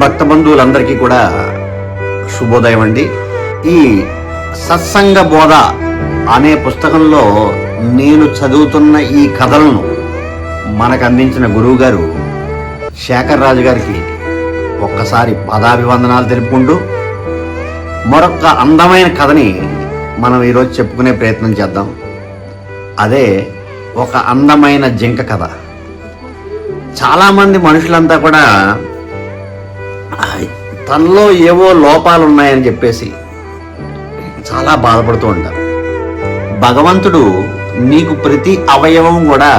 భక్త బంధువులందరికీ కూడా శుభోదయం అండి. ఈ సత్సంగ బోధ అనే పుస్తకంలో నేను చదువుతున్న ఈ కథలను మనకు అందించిన గురువు గారు శేఖర్ రాజు గారికి ఒక్కసారి పదాభివందనాలు తెలుపుకుంటూ మరొక అందమైన కథని మనం ఈరోజు చెప్పుకునే ప్రయత్నం చేద్దాం. అదే ఒక అందమైన జింక కథ. చాలామంది మనుషులంతా కూడా తనలో ఏవో లోపాలు ఉన్నాయని చెప్పేసి చాలా బాధపడుతూ ఉంటారు. భగవంతుడు నీకు ప్రతి అవయవం కూడా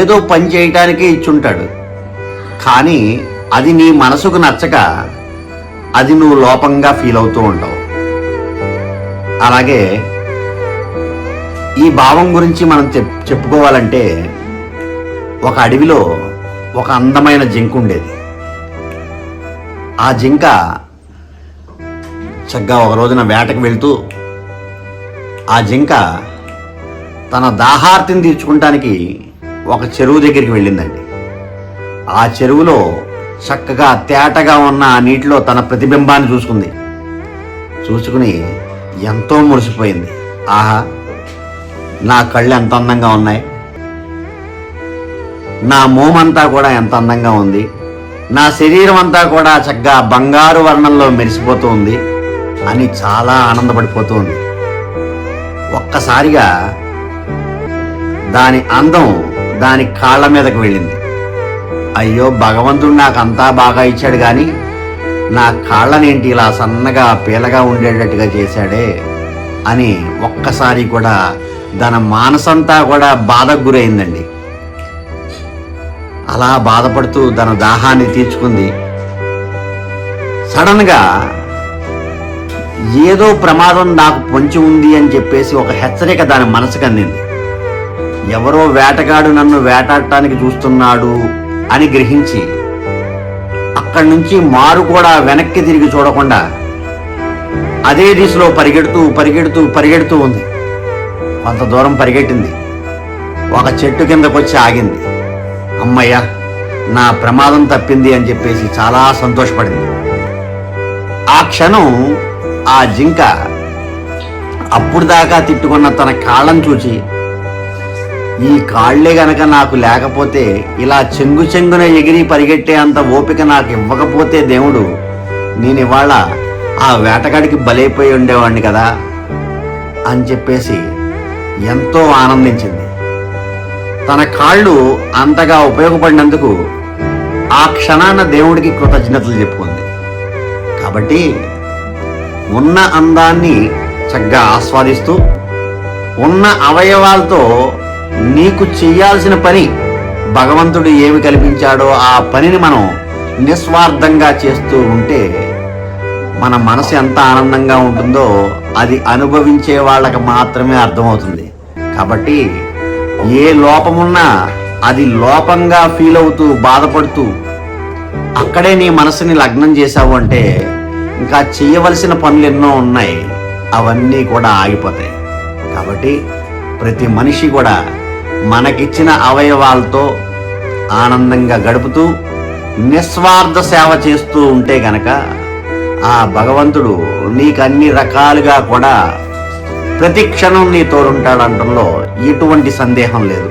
ఏదో పని చేయటానికే ఇచ్చుంటాడు. కానీ అది నీ మనసుకు నచ్చక అది నువ్వు లోపంగా ఫీల్ అవుతూ ఉంటావు. అలాగే ఈ భావం గురించి మనం చెప్ చెప్పుకోవాలంటే ఒక అడవిలో ఒక అందమైన జింక ఉండేది ఆ జింక చక్కగా ఒక రోజున వేటకు వెళ్తూ ఆ జింక తన దాహార్తిని తీర్చుకుంటానికి ఒక చెరువు దగ్గరికి వెళ్ళిందండి. ఆ చెరువులో చక్కగా తేటగా ఉన్న ఆ నీటిలో తన ప్రతిబింబాన్ని చూసుకుంది. చూసుకుని ఎంతో మురిసిపోయింది. ఆహా నా కళ్ళు ఎంత అందంగా ఉన్నాయి. నా మోమంతా కూడా ఎంత అందంగా ఉంది. నా శరీరం అంతా కూడా చక్కగా బంగారు వర్ణంలో మెరిసిపోతూ ఉంది అని చాలా ఆనందపడిపోతూ ఉంది ఒక్కసారిగా దాని అందం దాని కాళ్ళ మీదకు వెళ్ళింది. అయ్యో భగవంతుడు నాకు అంతా బాగా ఇచ్చాడు కానీ నా కాళ్ళనేంటి ఇలా సన్నగా పీలగా ఉండేటట్టుగా చేశాడే అని ఒక్కసారి కూడా దాని మానసంతా కూడా బాధకు గురైందండి. అలా బాధపడుతూ తన దాహాన్ని తీర్చుకుంది. సడన్గా ఏదో ప్రమాదం నాకు పొంచి ఉంది అని చెప్పేసి ఒక హెచ్చరిక దాని మనసుకు అందింది. ఎవరో వేటగాడు నన్ను వేటాడటానికి చూస్తున్నాడు అని గ్రహించి అక్కడి నుంచి మారు కూడా వెనక్కి తిరిగి చూడకుండా అదే దిశలో పరిగెడుతూ పరిగెడుతూ పరిగెడుతూ ఉంది. కొంత దూరం పరిగెట్టింది. ఒక చెట్టు కిందకొచ్చి ఆగింది. అమ్మయ్య నా ప్రమాదం తప్పింది అని చెప్పేసి చాలా సంతోషపడింది. ఆ క్షణం ఆ జింక అప్పుడు దాకా తిట్టుకున్న తన కాళ్ళను చూచి ఈ కాళ్ళే గనక నాకు లేకపోతే ఇలా చెంగు చెంగున ఎగిరి పరిగెట్టే అంత ఓపిక నాకు ఇవ్వకపోతే దేవుడు నేను ఇవాళ ఆ వేటగాడికి బలైపోయి ఉండేవాడిని కదా? అని చెప్పేసి ఎంతో ఆనందించింది. తన కాళ్ళు అంతగా ఉపయోగపడినందుకు ఆ క్షణాన దేవుడికి కృతజ్ఞతలు చెప్పుకుంది. కాబట్టి ఉన్న అందాన్ని చక్కగా ఆస్వాదిస్తూ ఉన్న అవయవాలతో నీకు చేయాల్సిన పని భగవంతుడు ఏమి కల్పించాడో ఆ పనిని మనం నిస్వార్థంగా చేస్తూ ఉంటే మన మనసు ఎంత ఆనందంగా ఉంటుందో అది అనుభవించే వాళ్ళకి మాత్రమే అర్థమవుతుంది. కాబట్టి ఏ లోపమున్నా అది లోపంగా ఫీల్ అవుతూ బాధపడుతూ అక్కడే నీ మనసుని లగ్నం చేశావు అంటే ఇంకా చేయవలసిన పనులు ఎన్నో ఉన్నాయి. అవన్నీ కూడా ఆగిపోతాయి. కాబట్టి ప్రతి మనిషి కూడా మనకిచ్చిన అవయవాలతో ఆనందంగా గడుపుతూ నిస్వార్థ సేవ చేస్తూ ఉంటే గనక ఆ భగవంతుడు నీకు అన్ని రకాలుగా కూడా ప్రతి క్షణం నీ తోడుంటాడంటంలో ఎటువంటి సందేహం లేదు.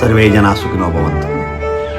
సర్వే జనా సుఖినో